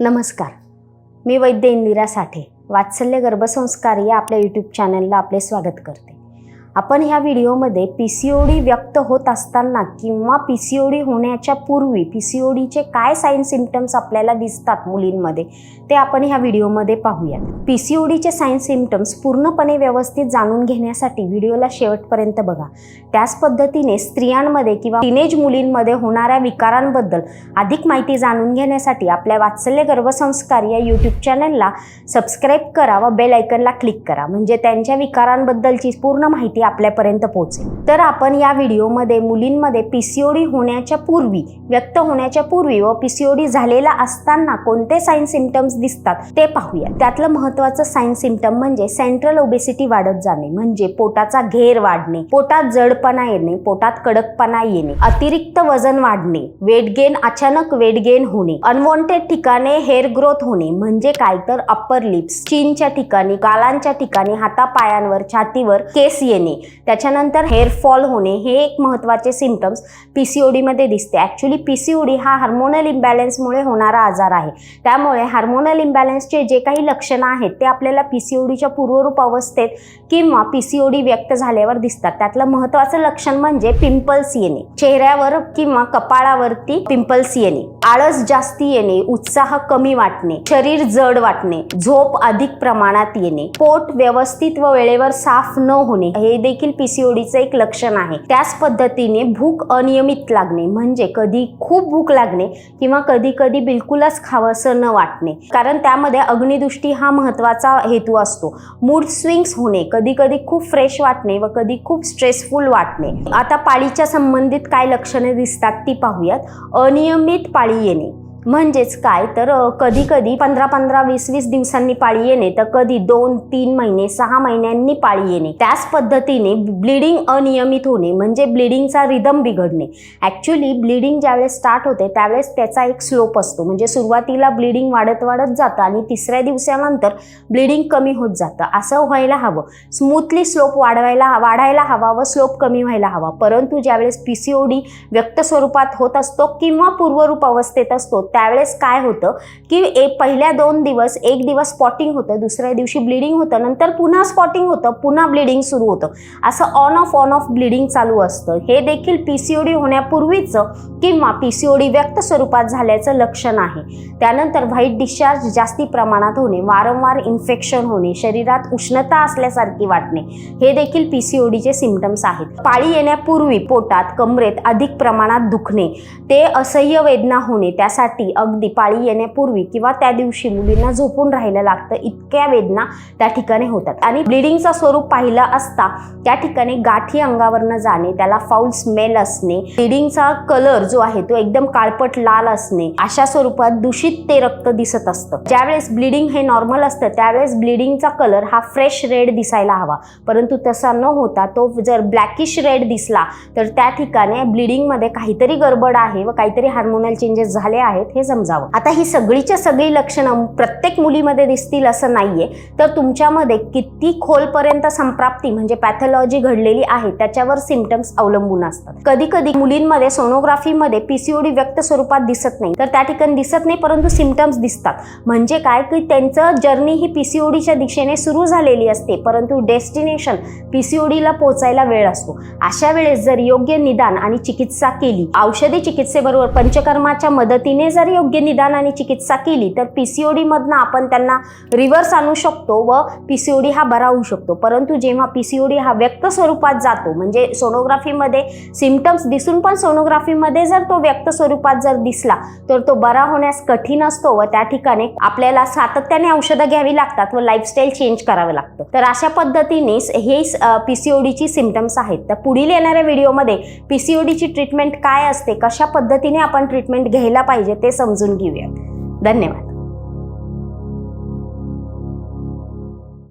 नमस्कार. मी वैद्य इंदिरा साठे वात्सल्य गर्भसंस्कार या आपल्या यूट्यूब चॅनलला आपले स्वागत करते. आपण ह्या व्हिडिओमध्ये पी सी ओ डी व्यक्त होत असताना किंवा पी सी ओ डी होण्याच्या पूर्वी पी सी ओ डीचे काय साईन सिम्टम्स आपल्याला दिसतात मुलींमध्ये ते आपण ह्या व्हिडिओमध्ये पाहूयात पी सी ओ डीचे साईन सिम्टम्स पूर्णपणे व्यवस्थित जाणून घेण्यासाठी व्हिडिओला शेवटपर्यंत बघा. त्याच पद्धतीने स्त्रियांमध्ये किंवा टीनेज मुलींमध्ये होणाऱ्या विकारांबद्दल अधिक माहिती जाणून घेण्यासाठी आपल्या वात्सल्य गर्भसंस्कार या यूट्यूब चॅनलला सबस्क्राईब करा व बेल ऐकनला क्लिक करा. म्हणजे त्यांच्या विकारांबद्दलची पूर्ण माहिती आपल्यापर्यंत पोहोचेल. तर आपण या व्हिडिओमध्ये मुलींमध्ये पीसीओडी होण्याच्या पूर्वी व्यक्त होण्याच्या पूर्वी व पीसीओडी झालेला असताना कोणते साईन सिम्टम्स दिसतात ते पाहूया. त्यातलं महत्वाचं साईन सिम्टम म्हणजे सेंट्रल ओबेसिटी वाढत जाणे म्हणजे पोटाचा घेर वाढणे पोटात जडपणा येणे पोटात कडकपणा येणे अतिरिक्त वजन वाढणे वेट गेन अचानक वेट गेन होणे अनवॉन्टेड ठिकाणे हेअर ग्रोथ होणे म्हणजे काय तर अप्पर लिप्स चीनच्या ठिकाणी गालांच्या ठिकाणी हातापायांवर छातीवर केस येणे त्याच्यानंतर हेअर फॉल होणे हे एक महत्त्वाचे सिम्टम्स पीसीओडी मध्ये दिसते. ऍक्च्युली पीसीओडी हा हार्मोनल इम्बॅलन्समुळे होणारा आजार आहे. त्यामुळे हार्मोनल इम्बॅलन्सचे जे काही लक्षणं आहेत ते आपल्याला पीसीओडीच्या पूर्वरूप अवस्थेत किंवा पीसीओडी व्यक्त झाल्यावर दिसतात. त्यातलं महत्वाचं लक्षण म्हणजे पिंपल्स येणे. चेहऱ्यावर किंवा कपाळावरती पिंपल्स येणे. आळस जास्ती येणे उत्साह कमी वाटणे शरीर जड वाटणे झोप अधिक प्रमाणात येणे पोट व्यवस्थित व वेळेवर साफ न होणे हे देखील पीसीओडीचं एक लक्षण आहे. त्याच पद्धतीने भूक अनियमित लागणे म्हणजे कधी खूप भूक लागणे किंवा कधी कधी बिलकुलच खावंसं न वाटणे. कारण त्यामध्ये अग्निदृष्टी हा महत्त्वाचा हेतू असतो. मूड स्विंग्स होणे कधी कधी खूप फ्रेश वाटणे व कधी खूप स्ट्रेसफुल वाटणे. आता पाळीच्या संबंधित काय लक्षणे दिसतात ती पाहूयात. अनियमित पाळी येणे. म्हणजेच काय? तर कधी कधी पंधरा पंधरा वीस वीस दिवसांनी पाळी येणे तर कधी दोन तीन महिने सहा महिन्यांनी पाळी येणे. त्याच पद्धतीने ब्लिडिंग अनियमित होणे म्हणजे ब्लिडिंगचा रिदम बिघडणे. ॲक्च्युली ब्लिडिंग ज्यावेळेस स्टार्ट होते त्यावेळेस त्याचा एक स्लोप असतो. म्हणजे सुरुवातीला ब्लिडिंग वाढत वाढत जातं आणि तिसऱ्या दिवसानंतर ब्लिडिंग कमी होत जातं. असं व्हायला हवं. स्मूथली स्लोप वाढवायला वाढायला हवा व स्लोप कमी व्हायला हवा. परंतु ज्यावेळेस पी सी ओ डी व्यक्त स्वरूपात होत असतो किंवा पूर्वरूप अवस्थेत असतो त्यावेळेस काय होतं की एक पहिल्या दोन दिवस एक दिवस स्पॉटिंग होतं दुसऱ्या दिवशी ब्लिडिंग होतं नंतर पुन्हा स्पॉटिंग होतं पुन्हा ब्लिडिंग सुरू होतं. असं on off on off bleeding चालू असतं. हे देखील पी सी ओ डी होण्यापूर्वीचं किंवा पी सी ओ डी व्यक्त स्वरूपात झाल्याचं लक्षण आहे. त्यानंतर व्हाईट डिस्चार्ज जास्ती प्रमाणात होणे वारंवार इन्फेक्शन होणे शरीरात उष्णता असल्यासारखी वाटणे हे देखील पी सी ओ डीचे सिमटम्स आहेत. पाळी येण्यापूर्वी पोटात कमरेत अधिक प्रमाणात दुखणे ते असह्य वेदना होणे त्यासाठी अगदी पाळी येण्यापूर्वी किंवा त्या दिवशी मुलींना झोपून राहायला लागतं. इतक्या वेदना त्या ठिकाणी होतात. आणि ब्लिडिंगचं स्वरूप पाहिलं असता त्या ठिकाणी गाठी अंगावरनं जाणे त्याला फाऊल स्मेल असणे ब्लिडिंगचा कलर जो आहे तो एकदम काळपट लाल असणे अशा स्वरूपात दूषित ते रक्त दिसत असतं. ज्यावेळेस ब्लिडिंग हे नॉर्मल असतं त्यावेळेस ब्लिडिंगचा कलर हा फ्रेश रेड दिसायला हवा. परंतु तसा न होता तो जर ब्लॅकिश रेड दिसला तर त्या ठिकाणी ब्लिडिंगमध्ये काहीतरी गडबड आहे व काहीतरी हार्मोनल चेंजेस झाले आहेत. हे समजावं. आता ही सगळीच्या सगळी लक्षणं प्रत्येक मुलीमध्ये दिसतील असं नाहीये. तर तुमच्यामध्ये किती खोलपर्यंत संप्राप्ती म्हणजे पॅथॉलॉजी घडलेली आहे त्याच्यावर सिमटम्स अवलंबून असतात. कधी कधी मुलींमध्ये सोनोग्राफीमध्ये पीसीओडी व्यक्त स्वरूपात दिसत नाही. तर त्या ठिकाणी दिसत नाही परंतु सिम्टम्स दिसतात. म्हणजे काय की त्यांचं जर्नी ही पीसीओडीच्या दिशेने सुरू झालेली असते परंतु डेस्टिनेशन पीसीओडीला पोहोचायला वेळ असतो. अशा वेळेस जर योग्य निदान आणि चिकित्सा केली औषधी चिकित्सेबरोबर पंचकर्माच्या मदतीने जर जर योग्य निदान आणि चिकित्सा केली तर पी सी ओ डीमधनं आपण त्यांना रिव्हर्स आणू शकतो व पी सी ओ डी हा बरा होऊ शकतो. परंतु जेव्हा पी सी ओ डी हा व्यक्त स्वरूपात जातो म्हणजे सोनोग्राफीमध्ये सिम्टम्स दिसून पण सोनोग्राफीमध्ये जर तो व्यक्त स्वरूपात जर दिसला तर तो बरा होण्यास कठीण असतो व त्या ठिकाणी आपल्याला सातत्याने औषधं घ्यावी लागतात व लाईफस्टाईल चेंज करावं लागतं. तर अशा पद्धतीने हे पी सी ओ डीची सिम्टम्स आहेत. तर पुढील येणाऱ्या व्हिडिओमध्ये पी सी ओ डीची ट्रीटमेंट काय असते कशा पद्धतीने आपण ट्रीटमेंट घ्यायला पाहिजे ते समजून घेऊयात. धन्यवाद.